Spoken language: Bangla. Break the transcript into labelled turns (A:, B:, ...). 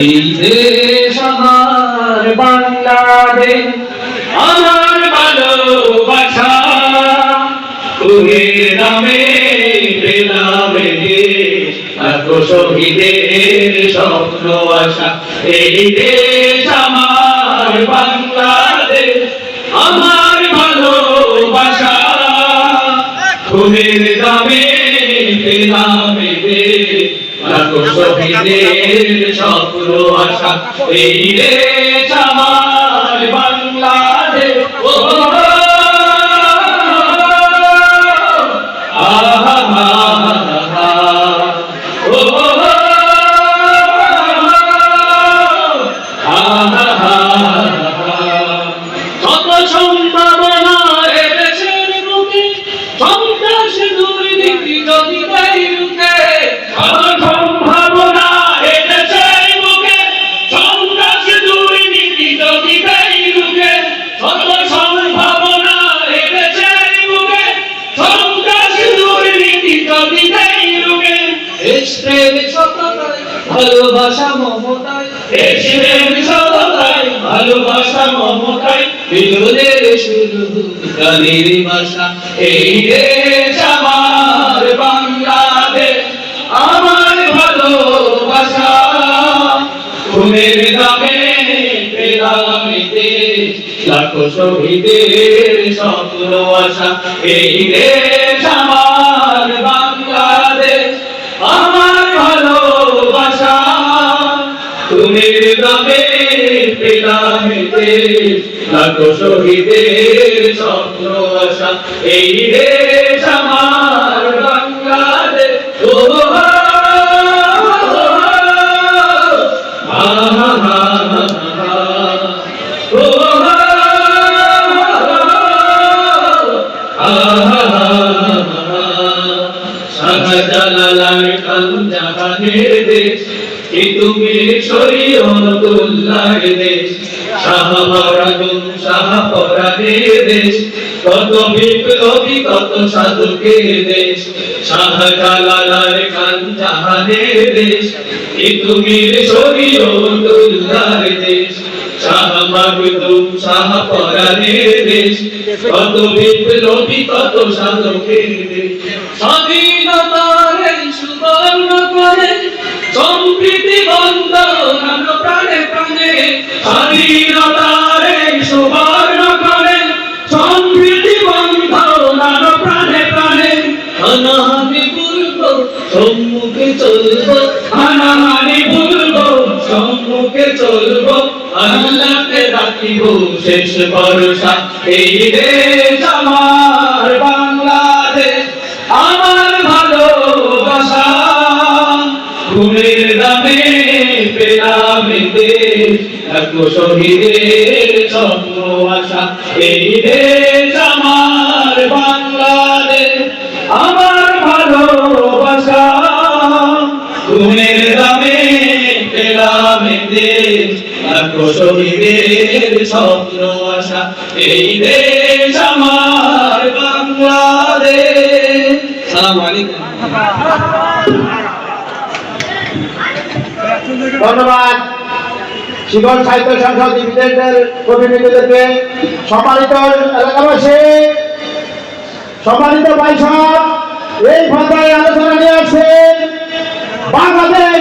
A: এই দেশ আমার বাংলাদেশ, আমার ভালোবাসা। তুহের নামে পেলাম এ দেশ লাখো শহীদের স্বপ্ন আশা। এই দেশ আমার বাংলাদেশ, আমার ভালোবাসা। তুহের নামে দেশ শহীদের স্বপ্ন আশা। এই দেশ আমার বাংলাদেশ সন্ত্রাস দুর্নীতি ভালোবাসা মমতায় দেশপ্রেম সততায় ভালোবাসা মমতায় বিরোধের শুরু গানের ভাষা। এই দেশ আমার বাংলাদেশ আমার ভালোবাসা। খুনের দামে পেলাম এই দেশ লাখো শহীদের স্বপ্ন আশা। এই দেশ তুমি দামে পেলাম এ লাখো শহীদের স্বপ্ন আশা এই দেশ আমার বাংলাদেশ ও শাহজালাল জাহানের দেশ কি তুমি শরীয়তুল্লাহর দেশ শাহ পরাগুন শাহ পরানের দেশ কত বিপ্লবী, কত সাধুকের দেশ শাহজালাল খান জাহানের দেশ তুমি দেশ স্বাধীনতার হানাহানি পূর্ব সম্মুখে চলব হানাহানি পূর্ব সম্মুখে চলব, আল্লাহকে শেষ ভরসা। এই দেশ আমার বাংলাদেশ, আমার ভালোবাসা। ঘুমের দামে পেলাম দেশ শহীদের স্বপ্ন আশা। এই দেশ শহীদের স্বপ্ন আশা। এই দেশ আমার বাংলাদেশ।
B: ধন্যবাদ। শিবন সাহিত্য সংসদ ডিভিডেন্টের প্রতিনিধিদেরকে সম্মানিত এলাকাবাসী, সম্মানিত পরিষদ এই পর্যায়ে আলোচনা নিয়ে বাংলাদেশ